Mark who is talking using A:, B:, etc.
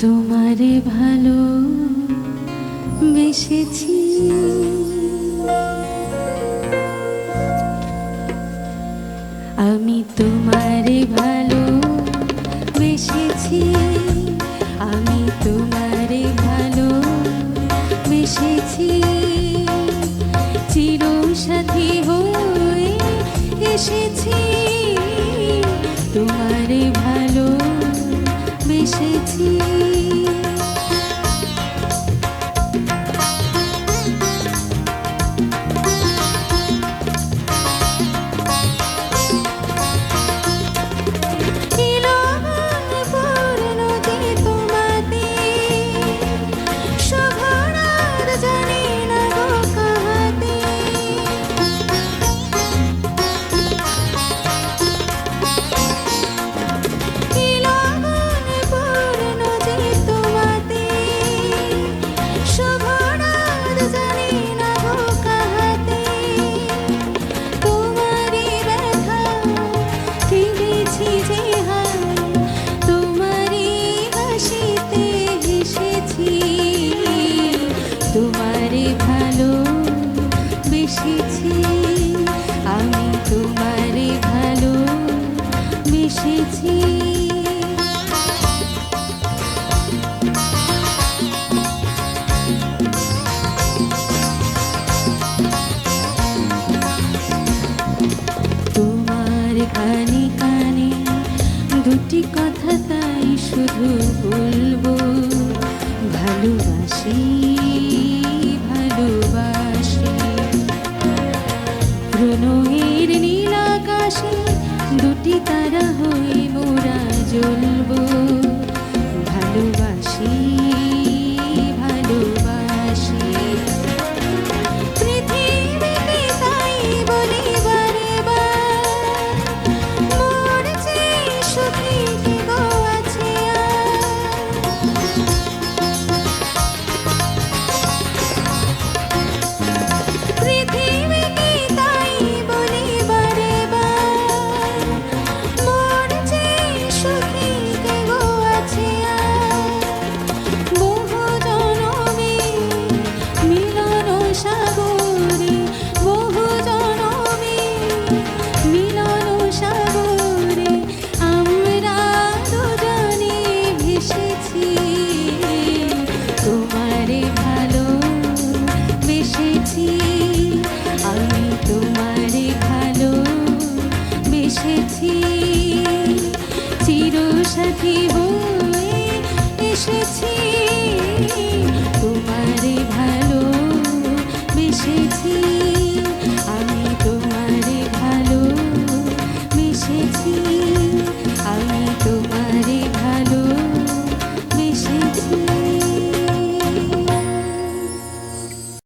A: তোমারে ভালো বেসেছি। আমি তোমারে ভালো বেসেছি। আমি তোমারে ভালো বেসেছি। চির সাথী হয়ে এসেছি। তোমারে ভালো বেসেছি। ভালো বেসেছি আমি তোমারে ভালো বেসেছি তোমার কানে কানে দুটি কথা তাই শুধু বলব, ভালোবাসি। নীল আকাশে দুটি তারা হয়ে মোরা জ্বলবো বেসেছি চির সাথী হয়ে এসেছি।